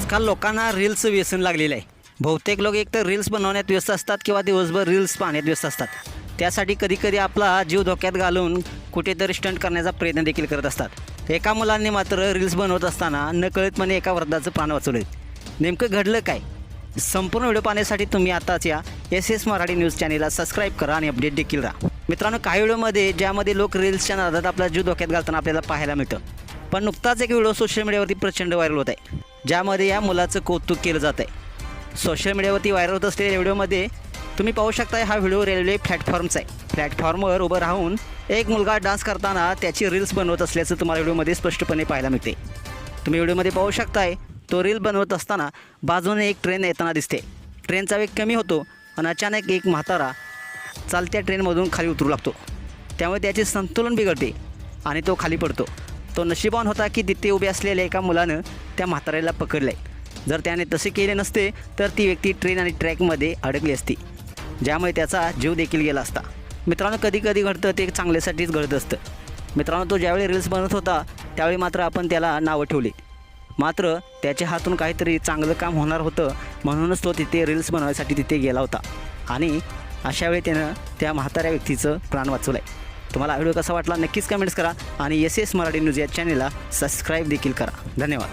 आजकाल लोकांना रील्स व्यसन लागलेलं आहे. बहुतेक लोक एकतर रील्स बनवण्यात व्यस्त असतात किंवा दिवसभर रील्स पाहण्यात व्यस्त असतात. त्यासाठी कधीकधी आपला जीव धोक्यात घालून कुठेतरी स्टंट करण्याचा प्रयत्न देखील करत असतात. एका मुलांनी मात्र रील्स बनवत असताना नकळतपणे एका वृद्धाचं प्राण वाचवलं नेमकं घडलं काय? संपूर्ण व्हिडिओ पाहण्यासाठी तुम्ही आताच या एस एस मराठी न्यूज चॅनेलला सबस्क्राईब करा आणि अपडेट देखील राहा. मित्रांनो काही व्हिडिओमध्ये ज्यामध्ये लोक रील्सच्या नादात आपला जीव धोक्यात घालताना आपल्याला पाहायला मिळतं. पण नुकताच एक व्हिडिओ सोशल मीडियावरती प्रचंड व्हायरल होत आहे. ज्यामध्ये या मुलाचं कौतुक केलं जात आहे सोशल मीडियावरती व्हायरल होत असलेल्या व्हिडिओमध्ये तुम्ही पाहू शकता हा व्हिडिओ रेल्वे प्लॅटफॉर्मचा आहे. प्लॅटफॉर्मवर उभं राहून एक मुलगा डान्स करताना त्याची रील्स बनवत असल्याचं तुम्हाला व्हिडिओमध्ये स्पष्टपणे पाहायला मिळते तुम्ही व्हिडिओमध्ये पाहू शकताय तो रील बनवत असताना बाजूने एक ट्रेन येताना दिसते ट्रेनचा वेग कमी होतो आणि अचानक एक म्हातारा चालत्या ट्रेनमधून खाली उतरू लागतो. त्यामुळे त्याचे संतुलन बिघडते आणि तो खाली पडतो. तो नशिबान होता की तिथे उभे असलेल्या एका मुलानं त्या म्हाताऱ्याला पकडलं आहे जर त्याने तसे केले नसते तर ती व्यक्ती ट्रेन आणि ट्रॅकमध्ये अडकली असती ज्यामुळे त्याचा जीव देखील गेला असता. मित्रांनो कधी कधी घडतं ते चांगल्यासाठीच घडत असतं. मित्रांनो तो ज्यावेळी रील्स बनत होता त्यावेळी मात्र आपण त्याला नावं ठेवली. मात्र त्याच्या हातून काहीतरी चांगलं काम होणार होतं म्हणूनच तो तिथे रील्स बनवायसाठी तिथे गेला होता. आणि अशावेळी त्यानं त्या म्हाताऱ्या व्यक्तीचं प्राण वाचवलं आहे तुम्हाला व्हिडिओ कसा वाटला नक्कीच कमेंट्स करा आणि एस एस मराठी न्यूज या चॅनेलला सबस्क्राईब देखील करा. धन्यवाद.